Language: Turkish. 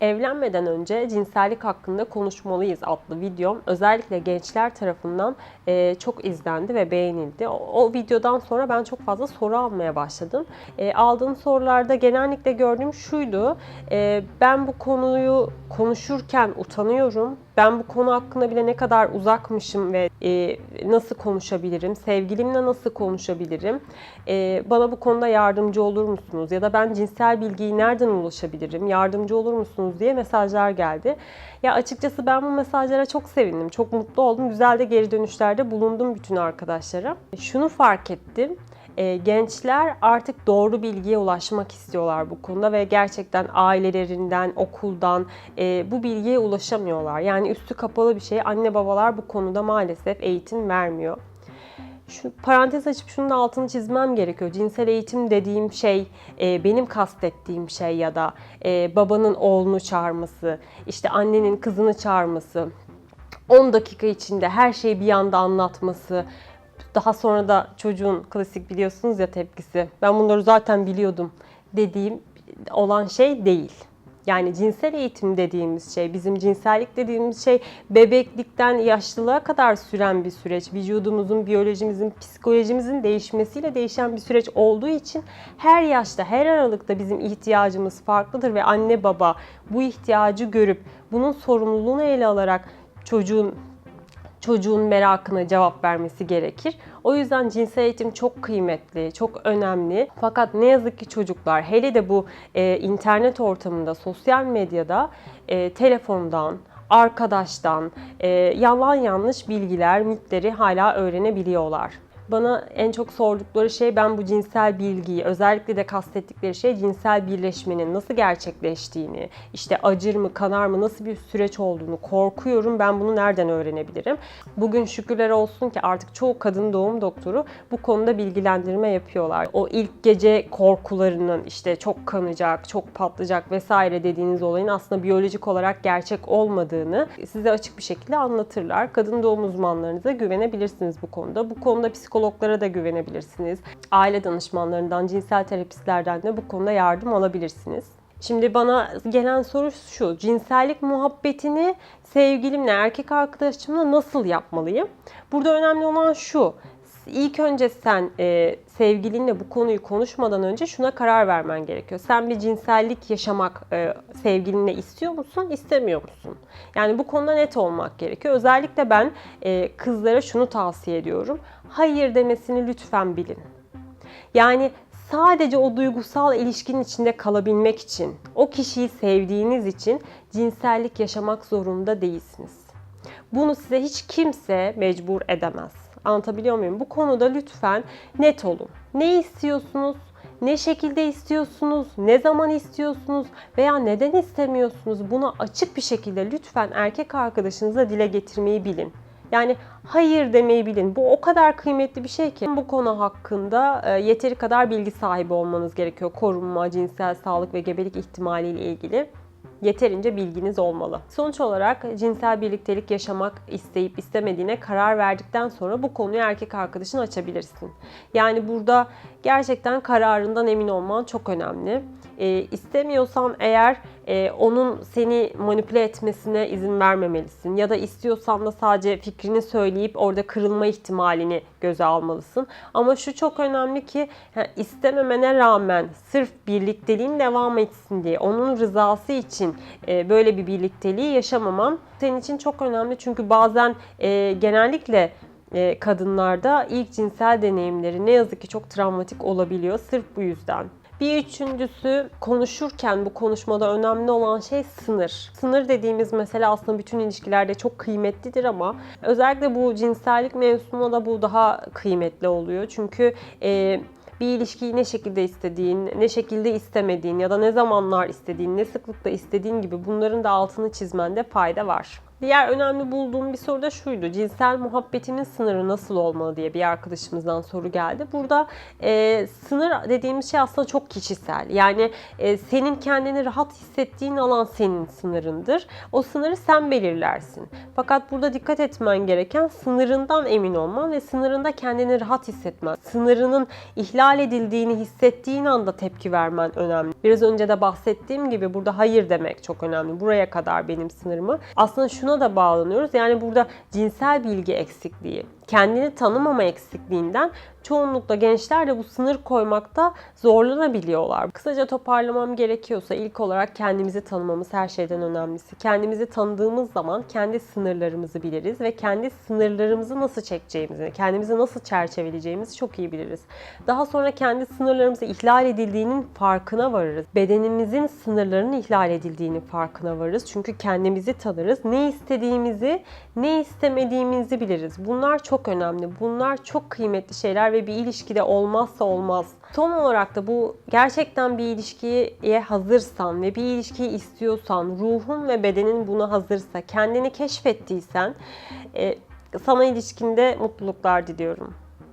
Evlenmeden önce cinsellik hakkında konuşmalıyız adlı videom özellikle gençler tarafından e, çok izlendi ve beğenildi. O, videodan sonra ben çok fazla soru almaya başladım. E, aldığım sorularda genellikle gördüğüm şuydu. E, ben bu konuyu konuşurken utanıyorum. Ben bu konu hakkında bile ne kadar uzakmışım ve e, nasıl konuşabilirim? Sevgilimle nasıl konuşabilirim? E, bana bu konuda yardımcı olur musunuz? Ya da ben cinsel bilgiyi nereden ulaşabilirim? Yardımcı olur musunuz diye mesajlar geldi. Ya açıkçası ben bu mesajlara çok sevindim. Çok mutlu oldum. Güzel de geri dönüşlerde bulundum bütün arkadaşlara. Şunu fark ettim e, gençler artık doğru bilgiye ulaşmak istiyorlar bu konuda ve gerçekten ailelerinden, okuldan e, bu bilgiye ulaşamıyorlar. Yani üstü kapalı bir şey. Anne babalar bu konuda maalesef eğitim vermiyor. Şu parantez açıp şunun altını çizmem gerekiyor. Cinsel eğitim dediğim şey e, benim kastettiğim şey ya da e, babanın oğlunu çağırması, işte annenin kızını çağırması, 10 dakika içinde her şeyi bir anda anlatması, daha sonra da çocuğun klasik biliyorsunuz ya tepkisi. Ben bunları zaten biliyordum dediğim olan şey değil. Yani cinsel eğitim dediğimiz şey, bizim cinsellik dediğimiz şey bebeklikten yaşlılığa kadar süren bir süreç. Vücudumuzun, biyolojimizin, psikolojimizin değişmesiyle değişen bir süreç olduğu için her yaşta, her aralıkta bizim ihtiyacımız farklıdır ve anne baba bu ihtiyacı görüp bunun sorumluluğunu ele alarak çocuğun çocuğun merakına cevap vermesi gerekir. O yüzden cinsel eğitim çok kıymetli, çok önemli. Fakat ne yazık ki çocuklar hele de bu e, internet ortamında, sosyal medyada e, telefondan, arkadaştan e, yalan yanlış bilgiler, mitleri hala öğrenebiliyorlar. Bana en çok sordukları şey ben bu cinsel bilgiyi, özellikle de kastettikleri şey cinsel birleşmenin nasıl gerçekleştiğini, işte acır mı, kanar mı, nasıl bir süreç olduğunu korkuyorum. Ben bunu nereden öğrenebilirim? Bugün şükürler olsun ki artık çoğu kadın doğum doktoru bu konuda bilgilendirme yapıyorlar. O ilk gece korkularının işte çok kanacak, çok patlayacak vesaire dediğiniz olayın aslında biyolojik olarak gerçek olmadığını size açık bir şekilde anlatırlar. Kadın doğum uzmanlarınıza güvenebilirsiniz bu konuda. Bu konuda psikolog psikologlara da güvenebilirsiniz. Aile danışmanlarından, cinsel terapistlerden de bu konuda yardım alabilirsiniz. Şimdi bana gelen soru şu. Cinsellik muhabbetini sevgilimle, erkek arkadaşımla nasıl yapmalıyım? Burada önemli olan şu. İlk önce sen e, sevgilinle bu konuyu konuşmadan önce şuna karar vermen gerekiyor. Sen bir cinsellik yaşamak e, sevgilinle istiyor musun, istemiyor musun? Yani bu konuda net olmak gerekiyor. Özellikle ben e, kızlara şunu tavsiye ediyorum. Hayır demesini lütfen bilin. Yani sadece o duygusal ilişkinin içinde kalabilmek için, o kişiyi sevdiğiniz için cinsellik yaşamak zorunda değilsiniz. Bunu size hiç kimse mecbur edemez. Anlatabiliyor muyum? Bu konuda lütfen net olun. Ne istiyorsunuz? Ne şekilde istiyorsunuz? Ne zaman istiyorsunuz? Veya neden istemiyorsunuz? Bunu açık bir şekilde lütfen erkek arkadaşınıza dile getirmeyi bilin. Yani hayır demeyi bilin. Bu o kadar kıymetli bir şey ki bu konu hakkında e, yeteri kadar bilgi sahibi olmanız gerekiyor. Korunma, cinsel sağlık ve gebelik ihtimali ile ilgili yeterince bilginiz olmalı. Sonuç olarak cinsel birliktelik yaşamak isteyip istemediğine karar verdikten sonra bu konuyu erkek arkadaşın açabilirsin. Yani burada gerçekten kararından emin olman çok önemli. E, istemiyorsan eğer e, onun seni manipüle etmesine izin vermemelisin. Ya da istiyorsan da sadece fikrini söyleyip orada kırılma ihtimalini göze almalısın. Ama şu çok önemli ki yani istememene rağmen sırf birlikteliğin devam etsin diye onun rızası için e, böyle bir birlikteliği yaşamaman senin için çok önemli. Çünkü bazen e, genellikle e, kadınlarda ilk cinsel deneyimleri ne yazık ki çok travmatik olabiliyor sırf bu yüzden. Bir üçüncüsü konuşurken bu konuşmada önemli olan şey sınır. Sınır dediğimiz mesele aslında bütün ilişkilerde çok kıymetlidir ama özellikle bu cinsellik mevzusunda da bu daha kıymetli oluyor. Çünkü e, bir ilişkiyi ne şekilde istediğin, ne şekilde istemediğin ya da ne zamanlar istediğin, ne sıklıkla istediğin gibi bunların da altını çizmende fayda var. Diğer önemli bulduğum bir soru da şuydu. Cinsel muhabbetinin sınırı nasıl olmalı diye bir arkadaşımızdan soru geldi. Burada e, sınır dediğimiz şey aslında çok kişisel. Yani e, senin kendini rahat hissettiğin alan senin sınırındır. O sınırı sen belirlersin. Fakat burada dikkat etmen gereken sınırından emin olman ve sınırında kendini rahat hissetmen. Sınırının ihlal edildiğini hissettiğin anda tepki vermen önemli. Biraz önce de bahsettiğim gibi burada hayır demek çok önemli. Buraya kadar benim sınırımı. Aslında şuna da bağlanıyoruz. Yani burada cinsel bilgi eksikliği, kendini tanımama eksikliğinden çoğunlukla gençler de bu sınır koymakta zorlanabiliyorlar. Kısaca toparlamam gerekiyorsa ilk olarak kendimizi tanımamız her şeyden önemlisi. Kendimizi tanıdığımız zaman kendi sınırlarımızı biliriz ve kendi sınırlarımızı nasıl çekeceğimizi, kendimizi nasıl çerçeveleyeceğimizi çok iyi biliriz. Daha sonra kendi sınırlarımızı ihlal edildiğinin farkına varırız. Bedenimizin sınırlarının ihlal edildiğinin farkına varırız. Çünkü kendimizi tanırız. Ne istediğimizi, ne istemediğimizi biliriz. Bunlar çok önemli. Bunlar çok kıymetli şeyler ve bir ilişkide olmazsa olmaz. Son olarak da bu gerçekten bir ilişkiye hazırsan ve bir ilişkiyi istiyorsan, ruhun ve bedenin buna hazırsa, kendini keşfettiysen e, sana ilişkinde mutluluklar diliyorum.